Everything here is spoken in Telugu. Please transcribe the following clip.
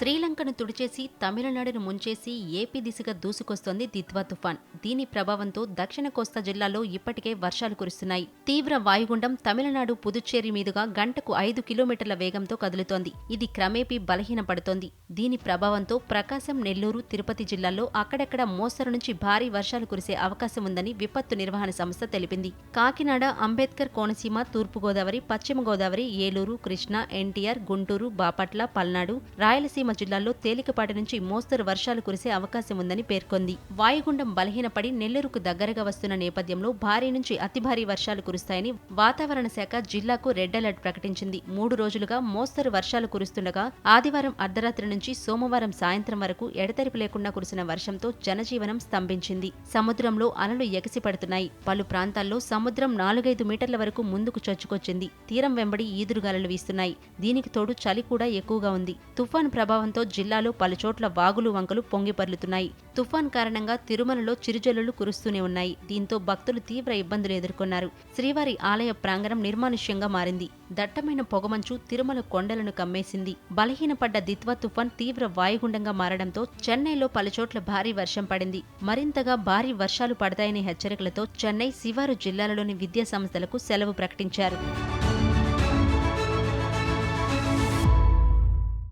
శ్రీలంకను తుడిచేసి తమిళనాడును ముంచేసి ఏపీ దిశగా దూసుకొస్తోంది దిత్వా తుఫాన్. దీని ప్రభావంతో దక్షిణ కోస్తా జిల్లాలో ఇప్పటికే వర్షాలు కురుస్తున్నాయి. తీవ్ర వాయుగుండం తమిళనాడు పుదుచ్చేరి మీదుగా గంటకు ఐదు కిలోమీటర్ల వేగంతో కదులుతోంది. ఇది క్రమేపీ బలహీనపడుతోంది. దీని ప్రభావంతో ప్రకాశం నెల్లూరు తిరుపతి జిల్లాల్లో అక్కడక్కడ మోస్తరు నుంచి భారీ వర్షాలు కురిసే అవకాశం ఉందని విపత్తు నిర్వహణ సంస్థ తెలిపింది. కాకినాడ అంబేద్కర్ కోనసీమ తూర్పుగోదావరి పశ్చిమ గోదావరి ఏలూరు కృష్ణా ఎన్టీఆర్ గుంటూరు బాపట్ల పల్నాడు రాయలసీమ జిల్లాల్లో తేలికపాటి నుంచి మోస్తరు వర్షాలు కురిసే అవకాశం ఉందని పేర్కొంది. వాయుగుండం బలహీనపడి నెల్లూరుకు దగ్గరగా వస్తున్న నేపథ్యంలో భారీ నుంచి అతి భారీ వర్షాలు కురుస్తాయని వాతావరణ శాఖ జిల్లాకు రెడ్ అలర్ట్ ప్రకటించింది. మూడు రోజులుగా మోస్తరు వర్షాలు కురుస్తుండగా ఆదివారం అర్ధరాత్రి నుంచి సోమవారం సాయంత్రం వరకు ఎడతెరిపి లేకుండా కురిసిన వర్షంతో జనజీవనం స్తంభించింది. సముద్రంలో అలలు ఎగసిపడుతున్నాయి. పలు ప్రాంతాల్లో సముద్రం నాలుగైదు మీటర్ల వరకు ముందుకు చొచ్చుకొచ్చింది. తీరం వెంబడి ఈదురుగాలులు వీస్తున్నాయి. దీనికి తోడు చలి కూడా ఎక్కువగా ఉంది. తుఫాను ప్రభావం ప్రభావంతో జిల్లాలో పలుచోట్ల వాగులు వంకలు పొంగిపర్లుతున్నాయి తుఫాన్ కారణంగా తిరుమలలో చిరుజల్లులు కురుస్తూనే ఉన్నాయి. దీంతో భక్తులు తీవ్ర ఇబ్బందులు ఎదుర్కొన్నారు. శ్రీవారి ఆలయ ప్రాంగణం నిర్మానుష్యంగా మారింది. దట్టమైన పొగమంచు తిరుమల కొండలను కమ్మేసింది. బలహీనపడ్డ దిత్వా తుఫాన్ తీవ్ర వాయుగుండంగా మారడంతో చెన్నైలో పలుచోట్ల భారీ వర్షం పడింది. మరింతగా భారీ వర్షాలు పడతాయనే హెచ్చరికలతో చెన్నై శివారు జిల్లాలలోని విద్యా సంస్థలకు సెలవు ప్రకటించారు.